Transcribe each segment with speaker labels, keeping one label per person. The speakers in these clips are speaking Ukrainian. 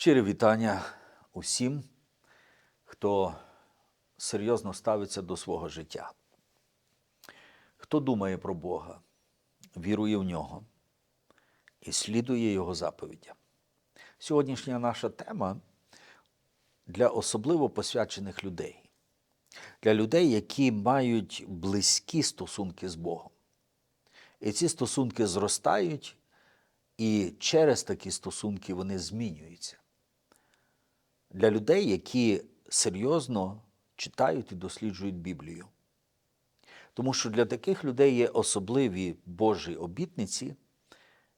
Speaker 1: Щире вітання усім, хто серйозно ставиться до свого життя. Хто думає про Бога, вірує в нього і слідує Його заповідям. Сьогоднішня наша тема для особливо посвячених людей, для людей, які мають близькі стосунки з Богом. І ці стосунки зростають, і через такі стосунки вони змінюються. Для людей, які серйозно читають і досліджують Біблію. Тому що для таких людей є особливі Божі обітниці,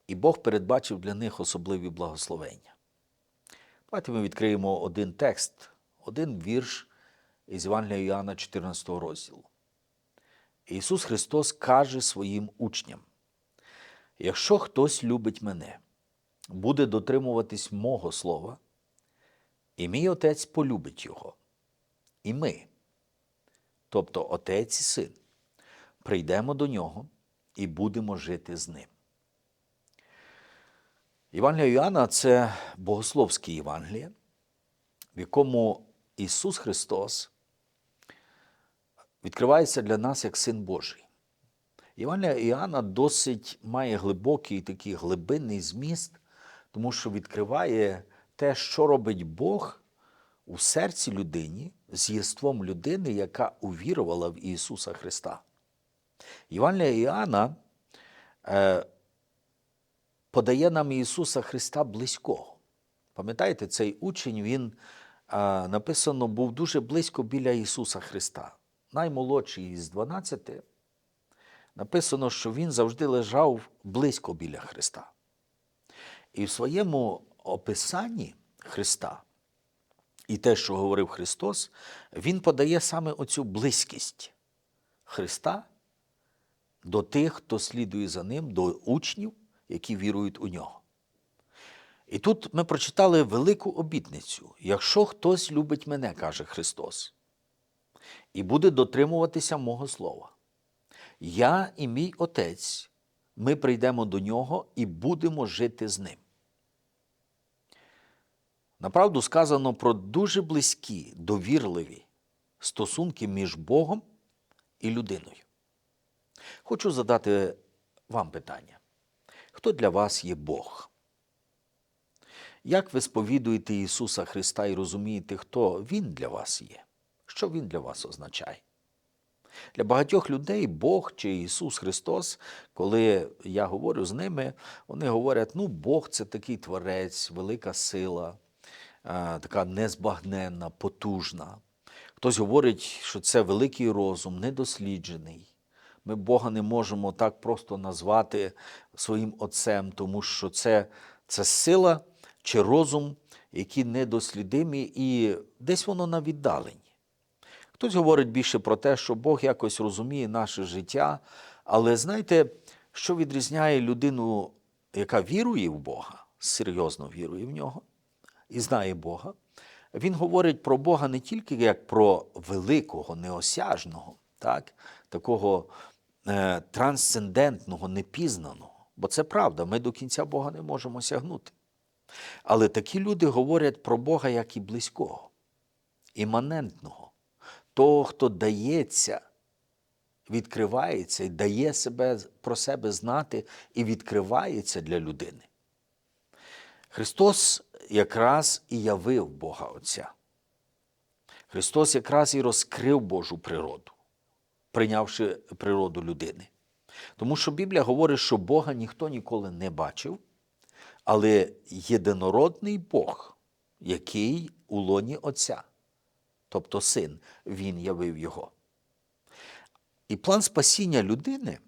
Speaker 1: і Бог передбачив для них особливі благословення. Давайте ми відкриємо один текст, один вірш із Євангелія Іоанна 14 розділу. Ісус Христос каже своїм учням: якщо хтось любить мене, буде дотримуватись мого слова, і мій Отець полюбить його, і ми, тобто Отець і Син, прийдемо до нього і будемо жити з ним. Євангелія Іоанна – це богословське Євангеліє, в якому Ісус Христос відкривається для нас як Син Божий. Євангелія Іоанна досить має глибокий такий глибинний зміст, тому що відкриває те, що робить Бог у серці людині з єством людини, яка увірувала в Ісуса Христа. Євангелія Іоанна е, подає нам Ісуса Христа близького. Пам'ятаєте, цей учень, він е, написано, був дуже близько біля Ісуса Христа. Наймолодший із 12, написано, що він завжди лежав близько біля Христа. І в своєму описанні Христа і те, що говорив Христос, Він подає саме оцю близькість Христа до тих, хто слідує за ним, до учнів, які вірують у нього. І тут ми прочитали велику обітницю: якщо хтось любить мене, каже Христос, і буде дотримуватися мого слова, я і мій Отець, ми прийдемо до нього і будемо жити з ним. Направду сказано про дуже близькі, довірливі стосунки між Богом і людиною. Хочу задати вам питання. Хто для вас є Бог? Як ви сповідуєте Ісуса Христа і розумієте, хто Він для вас є? Що Він для вас означає? Для багатьох людей Бог чи Ісус Христос, коли я говорю з ними, вони говорять, ну, Бог це такий творець, велика сила, така незбагненна, потужна. Хтось говорить, що це великий розум, недосліджений. Ми Бога не можемо так просто назвати своїм Отцем, тому що це, це сила чи розум, які недослідимі, і десь воно на віддаленні. Хтось говорить більше про те, що Бог якось розуміє наше життя, але знаєте, що відрізняє людину, яка вірує в Бога, серйозно вірує в нього і знає Бога, він говорить про Бога не тільки як про великого, неосяжного, так, такого е, трансцендентного, непізнаного. Бо це правда, ми до кінця Бога не можемо сягнути. Але такі люди говорять про Бога як і близького, іманентного, того, хто дається, відкривається і дає себе, про себе знати і відкривається для людини. Христос якраз і явив Бога Отця. Христос якраз і розкрив Божу природу, прийнявши природу людини. Тому що Біблія говорить, що Бога ніхто ніколи не бачив, але єдинородний Бог, який у лоні Отця, тобто син, Він явив Його. І план спасіння людини,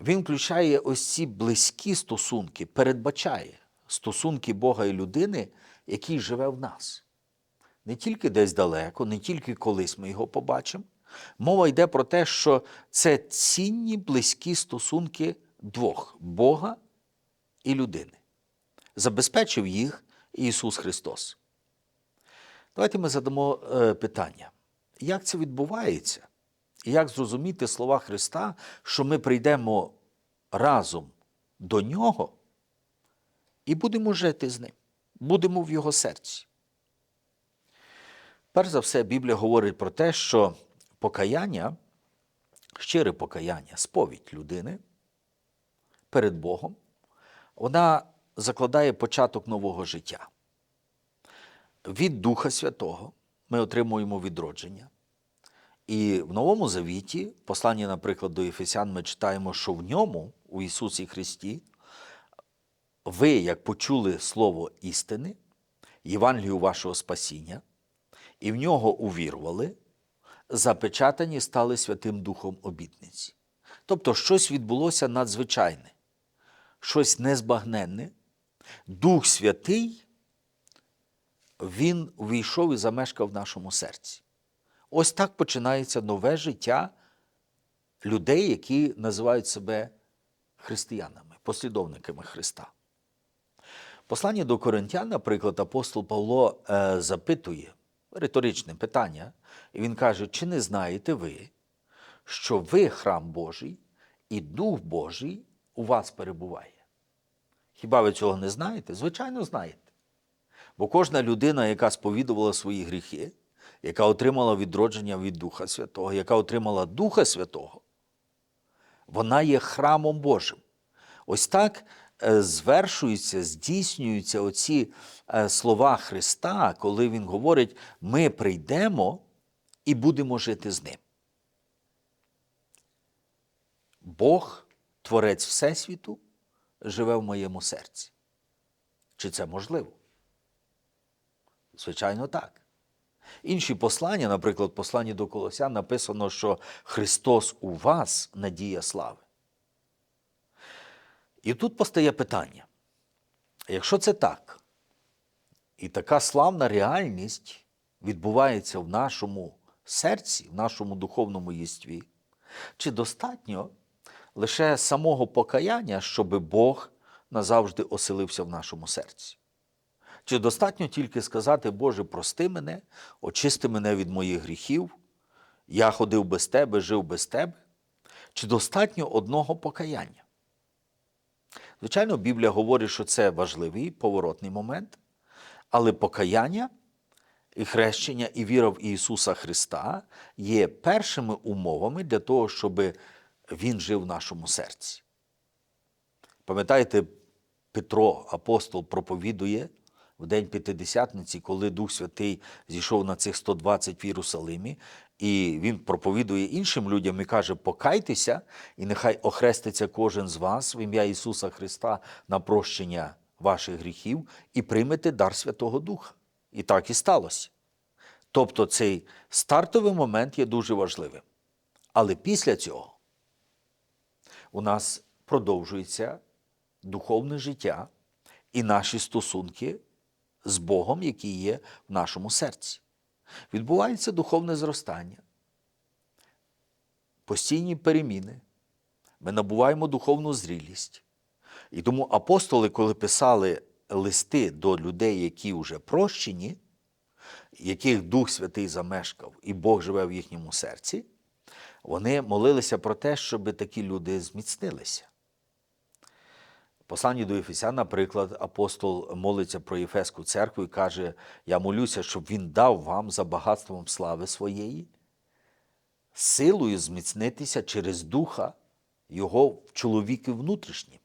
Speaker 1: він включає ось ці близькі стосунки, передбачає стосунки Бога і людини, який живе в нас. Не тільки десь далеко, не тільки колись ми його побачимо. Мова йде про те, що це цінні близькі стосунки двох Бога і людини. Забезпечив їх Ісус Христос. Давайте ми задамо е, питання, як це відбувається? Як зрозуміти слова Христа, що ми прийдемо разом до Нього і будемо жити з ним. будемо в його серці. Перш за все, Біблія говорить про те, що покаяння, щире покаяння, сповідь людини перед Богом, вона закладає початок нового життя. Від Духа Святого ми отримуємо відродження. І в Новому Завіті, посланні, наприклад, до Єфесян, ми читаємо, що в ньому, у Ісусі Христі, ви, як почули Слово істини, Євангелію вашого спасіння, і в нього увірували, запечатані стали Святим Духом обітниці. Тобто щось відбулося надзвичайне, щось незбагненне. Дух Святий, Він увійшов і замешкав в нашому серці. Ось так починається нове життя людей, які називають себе християнами, послідовниками Христа. Послання до Коринтян, наприклад, апостол Павло е, запитує риторичне питання, і він каже: чи не знаєте ви, що ви храм Божий і Дух Божий у вас перебуває? Хіба ви цього не знаєте? Звичайно, знаєте. Бо кожна людина, яка сповідувала свої гріхи, яка отримала відродження від Духа Святого, яка отримала Духа Святого, вона є храмом Божим. Ось так звершуються, здійснюються оці е, слова Христа, коли Він говорить: ми прийдемо і будемо жити з ним. Бог, Творець Всесвіту, живе в моєму серці. Чи це можливо? Звичайно, так. Інші послання, наприклад, посланні до Колосян, написано, що Христос у вас надія слави. І тут постає питання: якщо це так, і така славна реальність відбувається в нашому серці, в нашому духовному єстві, чи достатньо лише самого покаяння, щоб Бог назавжди оселився в нашому серці? Чи достатньо тільки сказати, Боже, прости мене, очисти мене від моїх гріхів, я ходив без Тебе, жив без Тебе? Чи достатньо одного покаяння? Звичайно, Біблія говорить, що це важливий поворотний момент, але покаяння і хрещення, і віра в Ісуса Христа є першими умовами для того, щоб Він жив в нашому серці. Пам'ятаєте, Петро, апостол, проповідує в День П'ятидесятниці, коли Дух Святий зійшов на цих 120 в Єрусалимі, і він проповідує іншим людям і каже: покайтеся, і нехай охреститься кожен з вас в ім'я Ісуса Христа на прощення ваших гріхів і приймете дар Святого Духа. І так і сталося. Тобто цей стартовий момент є дуже важливим. Але після цього у нас продовжується духовне життя і наші стосунки з Богом, який є в нашому серці. Відбувається духовне зростання, постійні переміни. Ми набуваємо духовну зрілість. І тому апостоли, коли писали листи до людей, які вже прощені, яких Дух Святий замешкав, і Бог живе в їхньому серці, вони молилися про те, щоб такі люди зміцнилися. Посланні до Єфесян, наприклад, апостол молиться про Єфеську церкву і каже: Я молюся, щоб він дав вам за багатством слави своєї, силою зміцнитися через духа Його в чоловіки внутрішнім,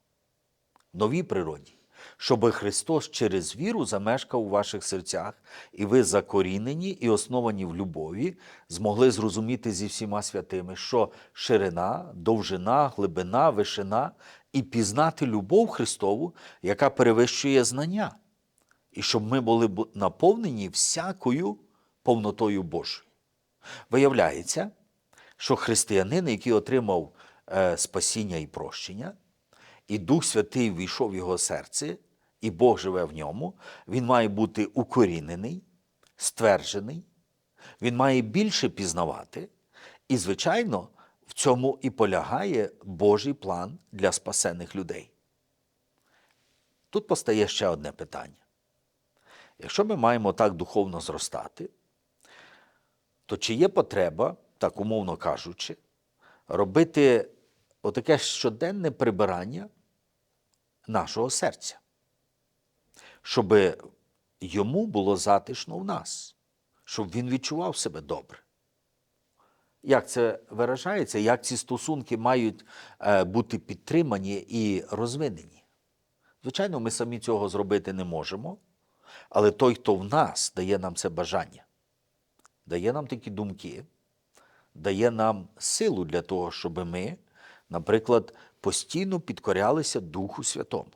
Speaker 1: новій природі, щоб Христос через віру замешкав у ваших серцях, і ви закорінені і основані в любові, змогли зрозуміти зі всіма святими, що ширина, довжина, глибина, вишина і пізнати любов Христову, яка перевищує знання, і щоб ми були наповнені всякою повнотою Божою. Виявляється, що християнин, який отримав е, спасіння і прощення, і Дух Святий війшов в його серце, і Бог живе в ньому, він має бути укорінений, стверджений, він має більше пізнавати. І, звичайно, в цьому і полягає Божий план для спасених людей. Тут постає ще одне питання. Якщо ми маємо так духовно зростати, то чи є потреба, так умовно кажучи, робити отаке щоденне прибирання нашого серця, щоб йому було затишно в нас, щоб він відчував себе добре. Як це виражається, як ці стосунки мають е, бути підтримані і розвинені? Звичайно, ми самі цього зробити не можемо, але той, хто в нас дає нам це бажання, дає нам такі думки, дає нам силу для того, щоб ми, наприклад, постійно підкорялися Духу Святому.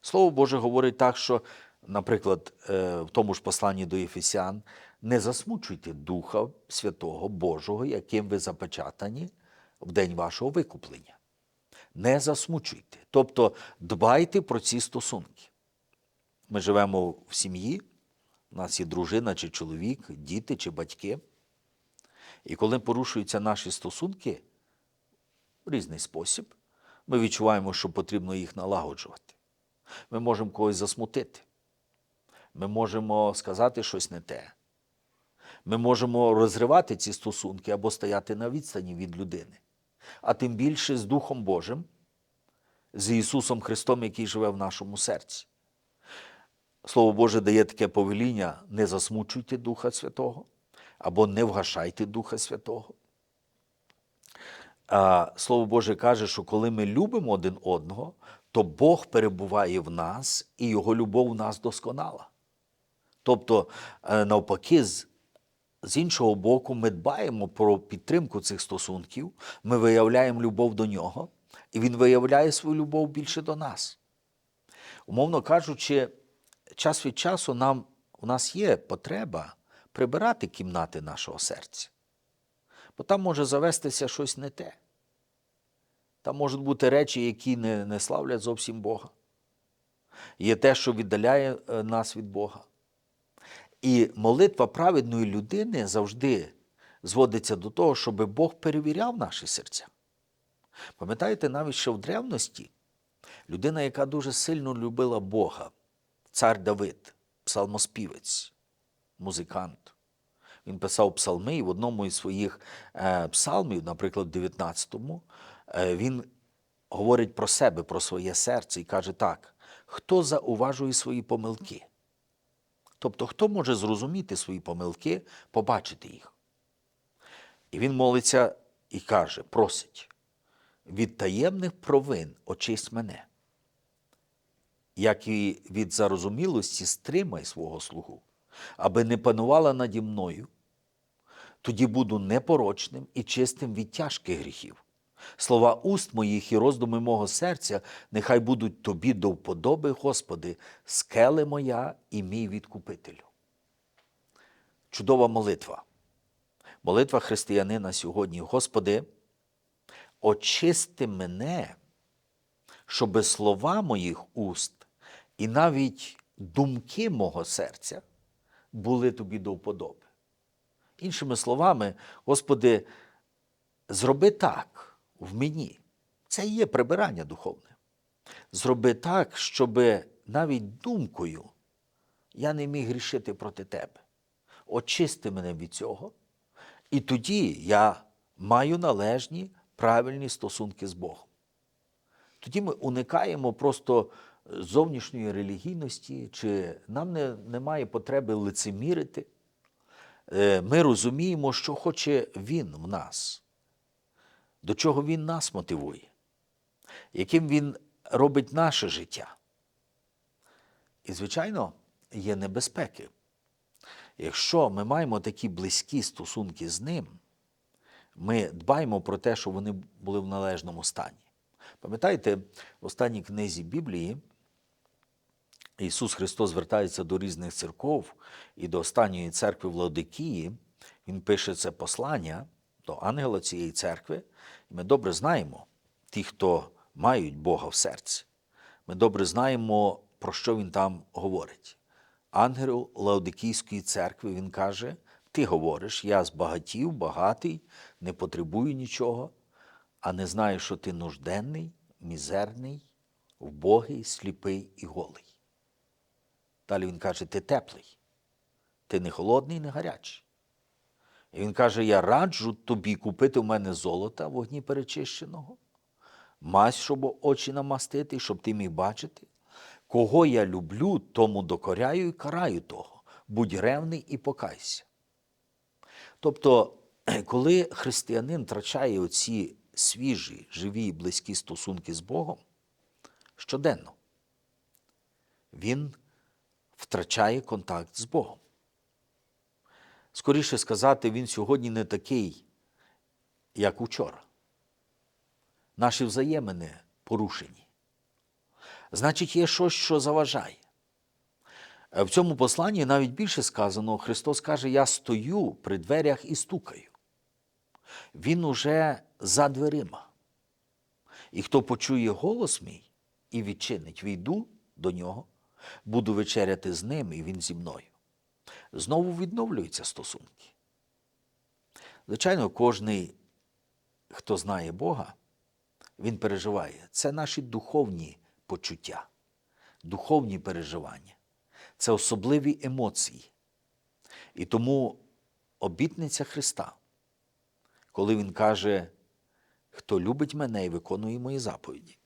Speaker 1: Слово Боже говорить так, що, наприклад, е, в тому ж посланні до Єфесян, не засмучуйте Духа Святого Божого, яким ви запечатані в день вашого викуплення. Не засмучуйте. Тобто дбайте про ці стосунки. Ми живемо в сім'ї, у нас є дружина чи чоловік, діти чи батьки. І коли порушуються наші стосунки в різний спосіб, ми відчуваємо, що потрібно їх налагоджувати. Ми можемо когось засмутити. Ми можемо сказати щось не те. Ми можемо розривати ці стосунки або стояти на відстані від людини. А тим більше з Духом Божим, з Ісусом Христом, який живе в нашому серці. Слово Боже дає таке повеління: не засмучуйте Духа Святого або не вгашайте Духа Святого. Слово Боже каже, що коли ми любимо один одного, то Бог перебуває в нас і Його любов в нас досконала. Тобто, е, навпаки, з, з іншого боку, ми дбаємо про підтримку цих стосунків, ми виявляємо любов до нього, і Він виявляє свою любов більше до нас. Умовно кажучи, час від часу нам, у нас є потреба прибирати кімнати нашого серця. Бо там може завестися щось не те. Там можуть бути речі, які не, не славлять зовсім Бога. Є те, що віддаляє е, нас від Бога. І молитва праведної людини завжди зводиться до того, щоб Бог перевіряв наші серця. Пам'ятаєте, навіть що в древності людина, яка дуже сильно любила Бога, цар Давид, псалмоспівець, музикант. Він писав псалми, і в одному із своїх е, псалмів, наприклад, в 19-му, е, він говорить про себе, про своє серце і каже так: хто зауважує свої помилки? Тобто, хто може зрозуміти свої помилки, побачити їх? І він молиться і каже, просить, від таємних провин очисть мене, як і від зарозумілості стримай свого слугу, аби не панувала наді мною, тоді буду непорочним і чистим від тяжких гріхів. Слова уст моїх і роздуми мого серця нехай будуть тобі до вподоби, Господи, скеле моя і мій відкупителю. Чудова молитва. Молитва християнина сьогодні. Господи, очисти мене, щоби слова моїх уст і навіть думки мого серця були тобі до вподоби. Іншими словами, Господи, зроби так в мені. Це і є прибирання духовне. Зроби так, щоб навіть думкою я не міг грішити проти Тебе. Очисти мене від цього, і тоді я маю належні правильні стосунки з Богом. Тоді ми уникаємо просто зовнішньої релігійності, чи нам не, немає потреби лицемірити. Е, Ми розуміємо, що хоче Він в нас, до чого Він нас мотивує, яким Він робить наше життя. І, звичайно, є небезпеки. Якщо ми маємо такі близькі стосунки з ним, ми дбаємо про те, щоб вони були в належному стані. Пам'ятаєте, в останній книзі Біблії Ісус Христос звертається до різних церков і до останньої церкви Владикії. Він пише це послання до ангела цієї церкви. І ми добре знаємо ті, хто мають Бога в серці. Ми добре знаємо, про що він там говорить. Ангелу Лаодикійської церкви він каже: Ти говориш, я збагатів, багатий, не потребую нічого, а не знаю, що ти нужденний, мізерний, вбогий, сліпий і голий. Далі він каже: ти теплий, ти не холодний, не гарячий. І він каже: Я раджу тобі купити в мене золота вогні перечищеного, мазь, щоб очі намастити, щоб ти міг бачити, Кого я люблю, тому докоряю і караю того. Будь ревний і покайся. Тобто, коли християнин втрачає оці свіжі, живі і близькі стосунки з Богом щоденно, він втрачає контакт з Богом. Скоріше сказати, він сьогодні не такий, як учора. Наші взаємини порушені. Значить, є щось, що заважає. В цьому посланні навіть більше сказано, Христос каже, я стою при дверях і стукаю. Він уже за дверима. І хто почує голос мій і відчинить, війду до нього, буду вечеряти з ним, і він зі мною. Знову відновлюються стосунки. Звичайно, кожний, хто знає Бога, він переживає. Це наші духовні почуття, духовні переживання, це особливі емоції. І тому обітниця Христа, коли Він каже, хто любить мене і виконує мої заповіді.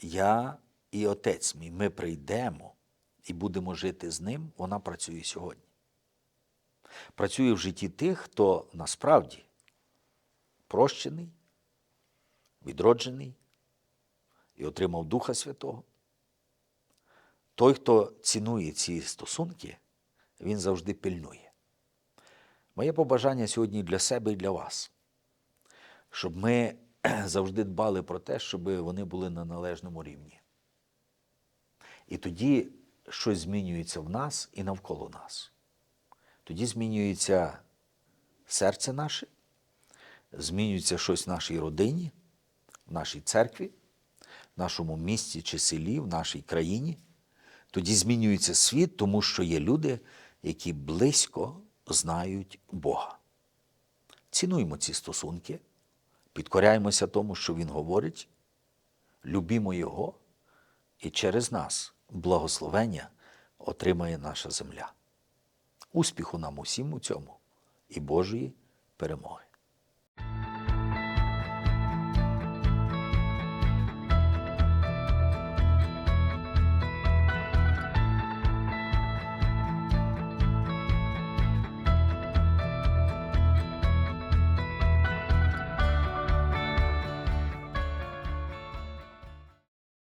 Speaker 1: Я і Отець мій, ми прийдемо і будемо жити з ним, вона працює сьогодні. Працює в житті тих, хто насправді прощений, відроджений і отримав Духа Святого. Той, хто цінує ці стосунки, він завжди пильнує. Моє побажання сьогодні для себе і для вас, щоб ми завжди дбали про те, щоб вони були на належному рівні. І тоді щось змінюється в нас і навколо нас. Тоді змінюється серце наше, змінюється щось в нашій родині, в нашій церкві, в нашому місті чи селі, в нашій країні. Тоді змінюється світ, тому що є люди, які близько знають Бога. Цінуємо ці стосунки, підкоряємося тому, що Він говорить, любімо Його, і через нас благословення отримає наша земля. Успіху нам усім у цьому і Божої перемоги.